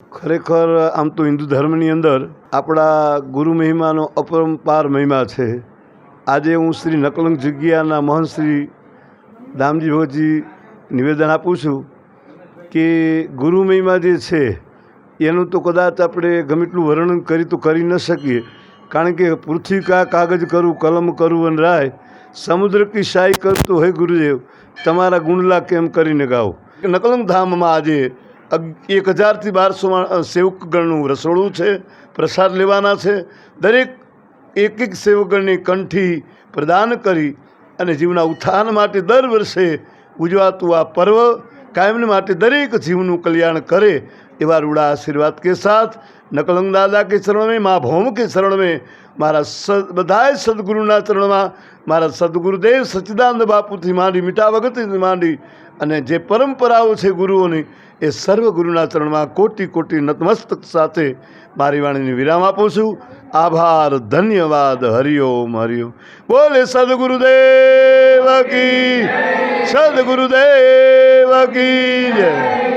ખરેખર આમ તો હિન્દુ ધર્મની અંદર આપણા ગુરુ મહિમાનો અપરંપાર મહિમા છે. આજે હું શ્રી નકલંગ જગ્યાના મહંત શ્રી દામજી ભગતજી નિવેદન આપું છું કે ગુરુ મહિમા જે છે, એનું તો કદાચ આપણે ગમે એટલું વર્ણન કરી તો કરી ન શકીએ. કારણ કે પૃથ્વી કા કાગજ કરું, કલમ કરું અને રાય, સમુદ્ર કી સાઈ કરતો હે ગુરુદેવ, તમારા ગુણલા કેમ કરીને ગાઓ? નકલંગ ધામમાં આજે એક હજારથી બારસો સેવકગણનું રસોડું છે, પ્રસાદ લેવાના છે. દરેક એક એક સેવકગણની કંઠી પ્રદાન કરી અને જીવના ઉત્થાન માટે દર વર્ષે ઉજવાતું આ પર્વ કાયમને માટે દરેક જીવનું કલ્યાણ કરે એવા રૂડા આશીર્વાદ કે સાથ. નકલંગ દાદા કે ચરણ में મા ભૌમ કે ચરણ में મારા સદ બધાય સદગુરુના ચરણમાં મારા સદગુરુદેવ સચ્ચિદાનંદ બાપુથી માંડી, મીઠા વગતથી માંડી અને જે પરંપરાઓ છે ગુરુઓની, એ સર્વ ગુરુના ચરણમાં કોટી કોટી નતમસ્તક સાથે મારી વાણીને વિરામ આપું છું. આભાર, ધન્યવાદ, હરિઓમ હરિઓમ. બોલે સદગુરુદેવ કી સદગુરુદેવ કી જય.